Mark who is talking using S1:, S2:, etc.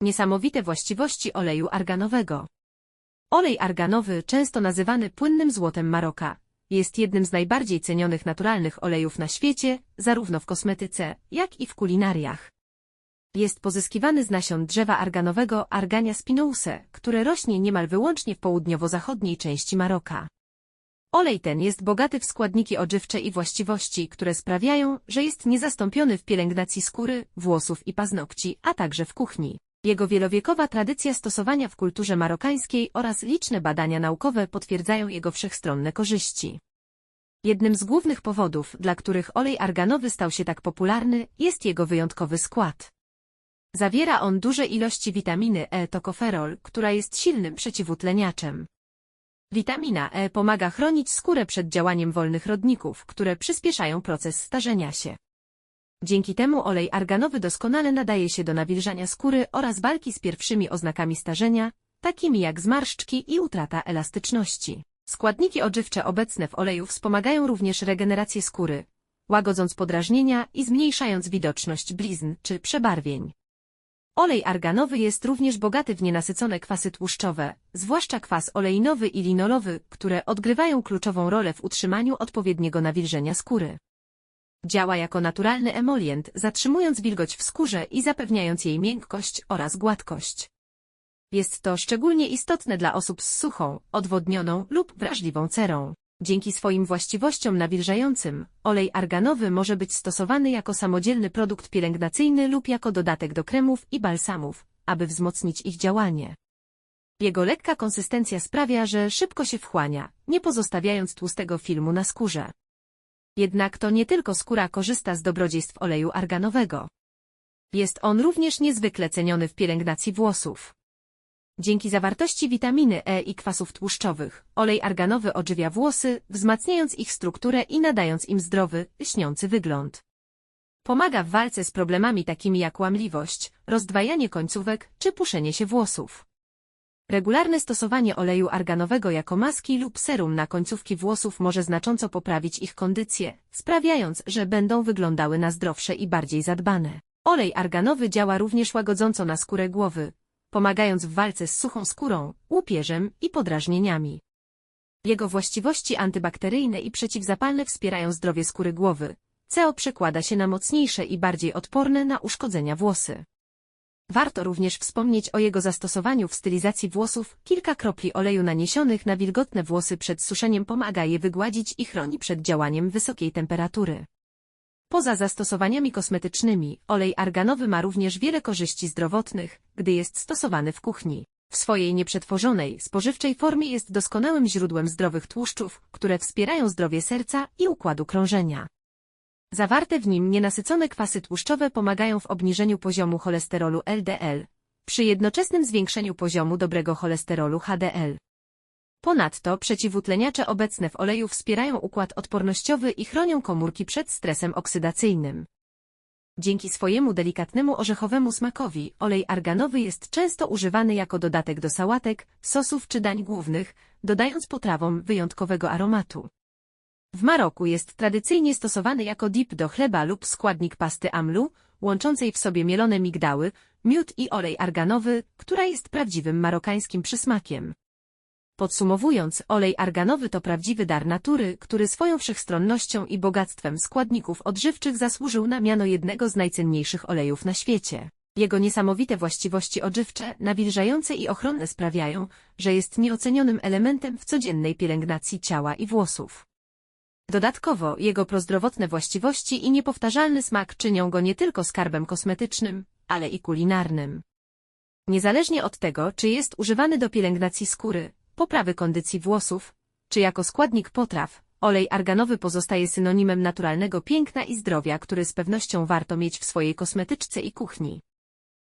S1: Niesamowite właściwości oleju arganowego. Olej arganowy, często nazywany płynnym złotem Maroka, jest jednym z najbardziej cenionych naturalnych olejów na świecie, zarówno w kosmetyce, jak i w kulinariach. Jest pozyskiwany z nasion drzewa arganowego Argania spinouse, które rośnie niemal wyłącznie w południowo-zachodniej części Maroka. Olej ten jest bogaty w składniki odżywcze i właściwości, które sprawiają, że jest niezastąpiony w pielęgnacji skóry, włosów i paznokci, a także w kuchni. Jego wielowiekowa tradycja stosowania w kulturze marokańskiej oraz liczne badania naukowe potwierdzają jego wszechstronne korzyści. Jednym z głównych powodów, dla których olej arganowy stał się tak popularny, jest jego wyjątkowy skład. Zawiera on duże ilości witaminy E tokoferol, która jest silnym przeciwutleniaczem. Witamina E pomaga chronić skórę przed działaniem wolnych rodników, które przyspieszają proces starzenia się. Dzięki temu olej arganowy doskonale nadaje się do nawilżania skóry oraz walki z pierwszymi oznakami starzenia, takimi jak zmarszczki i utrata elastyczności. Składniki odżywcze obecne w oleju wspomagają również regenerację skóry, łagodząc podrażnienia i zmniejszając widoczność blizn czy przebarwień. Olej arganowy jest również bogaty w nienasycone kwasy tłuszczowe, zwłaszcza kwas oleinowy i linolowy, które odgrywają kluczową rolę w utrzymaniu odpowiedniego nawilżenia skóry. Działa jako naturalny emolient, zatrzymując wilgoć w skórze i zapewniając jej miękkość oraz gładkość. Jest to szczególnie istotne dla osób z suchą, odwodnioną lub wrażliwą cerą. Dzięki swoim właściwościom nawilżającym, olej arganowy może być stosowany jako samodzielny produkt pielęgnacyjny lub jako dodatek do kremów i balsamów, aby wzmocnić ich działanie. Jego lekka konsystencja sprawia, że szybko się wchłania, nie pozostawiając tłustego filmu na skórze. Jednak to nie tylko skóra korzysta z dobrodziejstw oleju arganowego. Jest on również niezwykle ceniony w pielęgnacji włosów. Dzięki zawartości witaminy E i kwasów tłuszczowych, olej arganowy odżywia włosy, wzmacniając ich strukturę i nadając im zdrowy, lśniący wygląd. Pomaga w walce z problemami takimi jak łamliwość, rozdwajanie końcówek czy puszenie się włosów. Regularne stosowanie oleju arganowego jako maski lub serum na końcówki włosów może znacząco poprawić ich kondycję, sprawiając, że będą wyglądały na zdrowsze i bardziej zadbane. Olej arganowy działa również łagodząco na skórę głowy, pomagając w walce z suchą skórą, łupieżem i podrażnieniami. Jego właściwości antybakteryjne i przeciwzapalne wspierają zdrowie skóry głowy. CO przekłada się na mocniejsze i bardziej odporne na uszkodzenia włosy. Warto również wspomnieć o jego zastosowaniu w stylizacji włosów. Kilka kropli oleju naniesionych na wilgotne włosy przed suszeniem pomaga je wygładzić i chroni przed działaniem wysokiej temperatury. Poza zastosowaniami kosmetycznymi, olej arganowy ma również wiele korzyści zdrowotnych, gdy jest stosowany w kuchni. W swojej nieprzetworzonej, spożywczej formie jest doskonałym źródłem zdrowych tłuszczów, które wspierają zdrowie serca i układu krążenia. Zawarte w nim nienasycone kwasy tłuszczowe pomagają w obniżeniu poziomu cholesterolu LDL, przy jednoczesnym zwiększeniu poziomu dobrego cholesterolu HDL. Ponadto przeciwutleniacze obecne w oleju wspierają układ odpornościowy i chronią komórki przed stresem oksydacyjnym. Dzięki swojemu delikatnemu orzechowemu smakowi olej arganowy jest często używany jako dodatek do sałatek, sosów czy dań głównych, dodając potrawom wyjątkowego aromatu. W Maroku jest tradycyjnie stosowany jako dip do chleba lub składnik pasty amlu, łączącej w sobie mielone migdały, miód i olej arganowy, która jest prawdziwym marokańskim przysmakiem. Podsumowując, olej arganowy to prawdziwy dar natury, który swoją wszechstronnością i bogactwem składników odżywczych zasłużył na miano jednego z najcenniejszych olejów na świecie. Jego niesamowite właściwości odżywcze, nawilżające i ochronne sprawiają, że jest nieocenionym elementem w codziennej pielęgnacji ciała i włosów. Dodatkowo, jego prozdrowotne właściwości i niepowtarzalny smak czynią go nie tylko skarbem kosmetycznym, ale i kulinarnym. Niezależnie od tego, czy jest używany do pielęgnacji skóry, poprawy kondycji włosów, czy jako składnik potraw, olej arganowy pozostaje synonimem naturalnego piękna i zdrowia, który z pewnością warto mieć w swojej kosmetyczce i kuchni.